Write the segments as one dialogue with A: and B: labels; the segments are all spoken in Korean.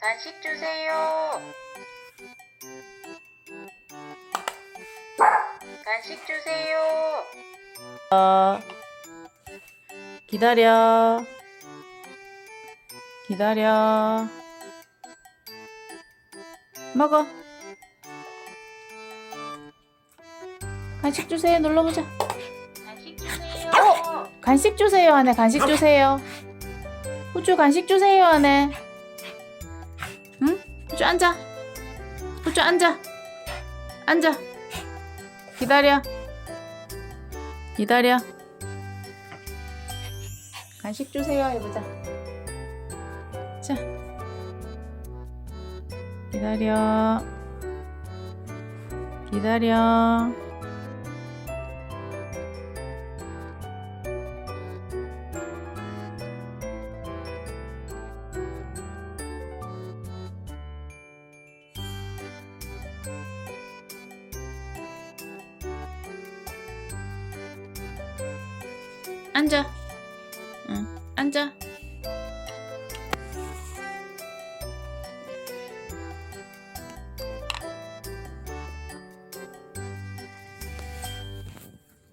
A: 간식 주세요. 간식 주세요.
B: 어, 기다려. 기다려. 먹어. 간식 주세요. 눌러보자.
A: 간식 주세요.
B: 간식 주세요. 하네. 간식 주세요. 후추 간식 주세요. 하네. 응? 후추 앉아. 후추 앉아. 앉아. 기다려. 기다려. 간식 주세요. 해보자. 자. 기다려. 기다려. 앉아. 응, 앉아.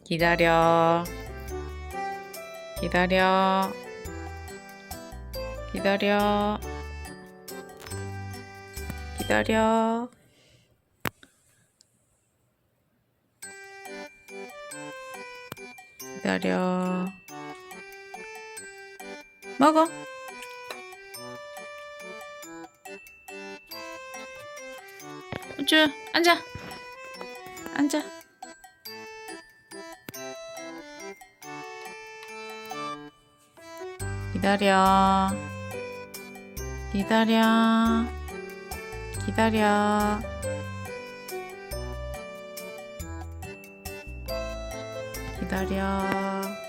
B: 기다려. 기다려. 기다려. 기다려. 기다려. 먹어. 우쭈, 앉아. 앉아. 기다려. 기다려. 기다려. 기다려.